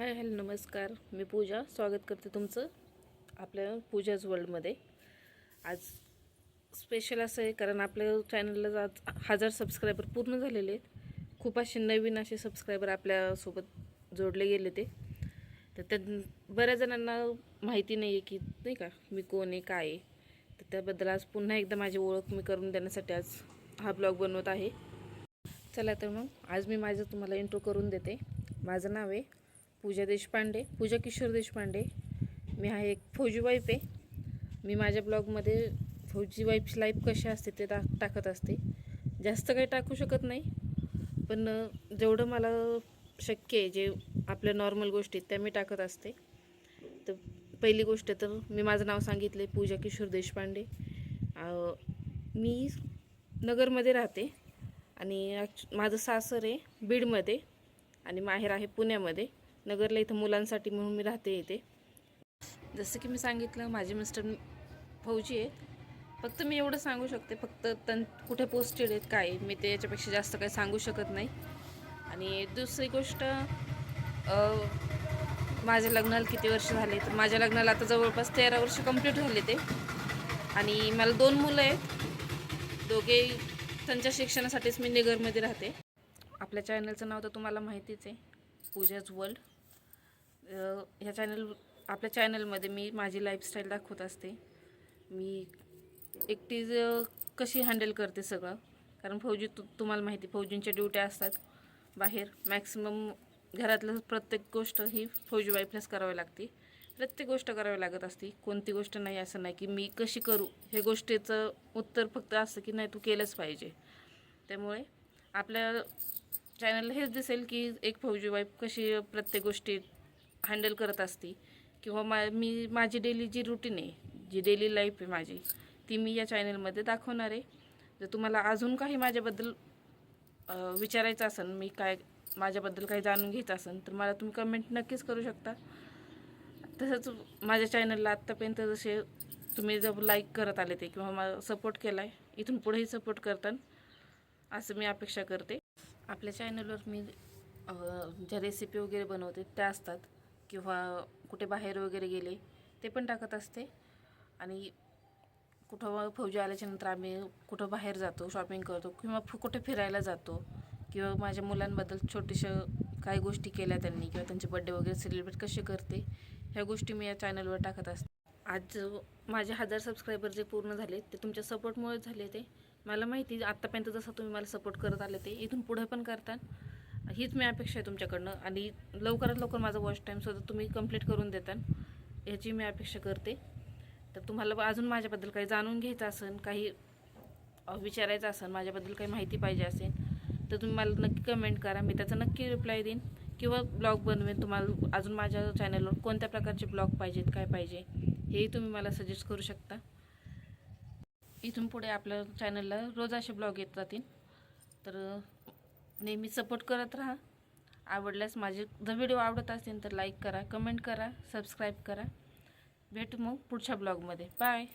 Hi hello नमस्कार. मी पूजा. स्वागत करते तुमचं आपल्या पूजाज वर्ल्डमध्ये आज स्पेशल असं आहे कारण आपल्या चॅनलला आज हजार सबस्क्रायबर पूर्ण झालेले आहेत. खूप असे नवीन असे सबस्क्रायबर आपल्यासोबत जोडले गेले ते. तर त्या बऱ्याच जणांना माहिती नाही आहे की नाही का मी कोण आहे काय आहे. तर त्याबद्दल आज पुन्हा एकदा माझी ओळख मी करून देण्यासाठी आज हा ब्लॉग बनवत आहे. चला तर मग आज मी माझं तुम्हाला इंट्रो करून देते. माझं नाव आहे पूजा देशपांडे पूजा किशोर देशपांडे. मी आहे एक फौजी वाईफ आहे. मी माझ्या ब्लॉगमध्ये फौजी वाईफची लाईफ कशी असते ते दा टाकत असते. जास्त काही टाकू शकत नाही. पण जेवढं मला शक्य आहे जे आपल्या नॉर्मल गोष्टी आहेत त्या मी टाकत असते. तर पहिली गोष्ट तर मी माझं नाव सांगितले पूजा किशोर देशपांडे. मी नगरमध्ये राहते आणि माझं सासर आहे बीडमध्ये आणि माहेर आहे पुण्यामध्ये. नगरला इथं मुलांसाठी म्हणून मी राहते इथे. जसं की मी सांगितलं माझे मिस्टर फौजी आहेत. फक्त मी एवढं सांगू शकते फक्त तन कुठे पोस्टेड आहेत काय मी ते याच्यापेक्षा जास्त काही सांगू शकत नाही. आणि दुसरी गोष्ट माझ्या लग्नाला किती वर्ष झाले तर माझ्या लग्नाला आता जवळपास तेरा वर्ष कंप्लीट झाले ते. आणि मला दोन मुलं आहेत. दोघे त्यांच्या शिक्षणासाठीच मी निगरमध्ये राहते. आपल्या चॅनलचं नाव तर तुम्हाला माहितीच आहे पूजाज वर्ल्ड ह्या चॅनल आपल्या चॅनलमध्ये मी माझी लाईफस्टाईल दाखवत असते. मी एकटी कशी हँडल करते सगळं? कारण फौजी तु तुम्हाला माहिती फौजींच्या ड्युट्या असतात. बाहेर मॅक्सिमम घरातलं प्रत्येक गोष्ट ही फौजी वाईफलाच करावी लागते. प्रत्येक गोष्ट करावी लागत असते. कोणती गोष्ट नाही असं नाही की मी कशी करू? हे गोष्टीचं उत्तर फक्त असं की नाही तू केलंच पाहिजे. त्यामुळे आपल्या चॅनलला हेच दिसेल की एक फौजी वाईफ कशी प्रत्येक गोष्टी हँडल करत असते. किंवा मा मी माझी डेली जी रुटीन आहे जी डेली लाईफ आहे माझी ती मी या चॅनलमध्ये दाखवणार आहे. जर तुम्हाला अजून काही माझ्याबद्दल विचारायचं असेल मी काय माझ्याबद्दल काही जाणून घ्यायचं असेल तर मला तुम्ही कमेंट नक्कीच करू शकता. तसंच माझ्या चॅनलला आत्तापर्यंत जसे तुम्ही जर लाईक करत आले ते किंवा मला सपोर्ट केला आहे इथून पुढेही सपोर्ट करतान असं मी अपेक्षा करते. आपल्या चॅनलवर मी ज्या रेसिपी वगैरे बनवते त्या असतात. किंवा कुठे बाहेर वगैरे गेले ते पण टाकत असते. आणि कुठं फौजी आल्याच्यानंतर आम्ही कुठं बाहेर जातो शॉपिंग करतो किंवा कुठे फिरायला जातो किंवा माझ्या मुलांबद्दल छोट्याशा काही गोष्टी केल्या त्यांनी किंवा त्यांचे बड्डे वगैरे सेलिब्रेट कसे करते ह्या गोष्टी मी या चॅनलवर टाकत असते. आज माझे हजार सबस्क्रायबर जे पूर्ण झाले ते तुमच्या सपोर्टमुळेच झाले ते. मला माहिती आत्तापर्यंत जसं तुम्ही मला सपोर्ट करत आले ते इथून पुढे पण करता हीच मी अपेक्षा आहे तुमच्याकडनं. आणि लवकरात लवकर माझा वॉच टाईमसुद्धा तुम्ही कंप्लीट करून देता याची मी अपेक्षा करते. तर तुम्हाला अजून माझ्याबद्दल काही जाणून घ्यायचं असेल काही विचारायचं असेल माझ्याबद्दल काही माहिती पाहिजे असेल तर तुम्ही मला नक्की कमेंट करा. मी त्याचा नक्की रिप्लाय देईन. किंवा ब्लॉग बनवेन. तुम्हाला अजून माझ्या चॅनलवर कोणत्या प्रकारचे ब्लॉग पाहिजेत काय पाहिजे हेही तुम्ही मला सजेस्ट करू शकता. इथून पुढे आपल्या चॅनलला रोज असे ब्लॉग येत जातील. तर नेहमी सपोर्ट करत राहा. आवडल्यास माझे जर व्हिडिओ आवडत असेल तर लाईक करा कमेंट करा सबस्क्राईब करा. भेटू मग पुढच्या ब्लॉगमध्ये. बाय.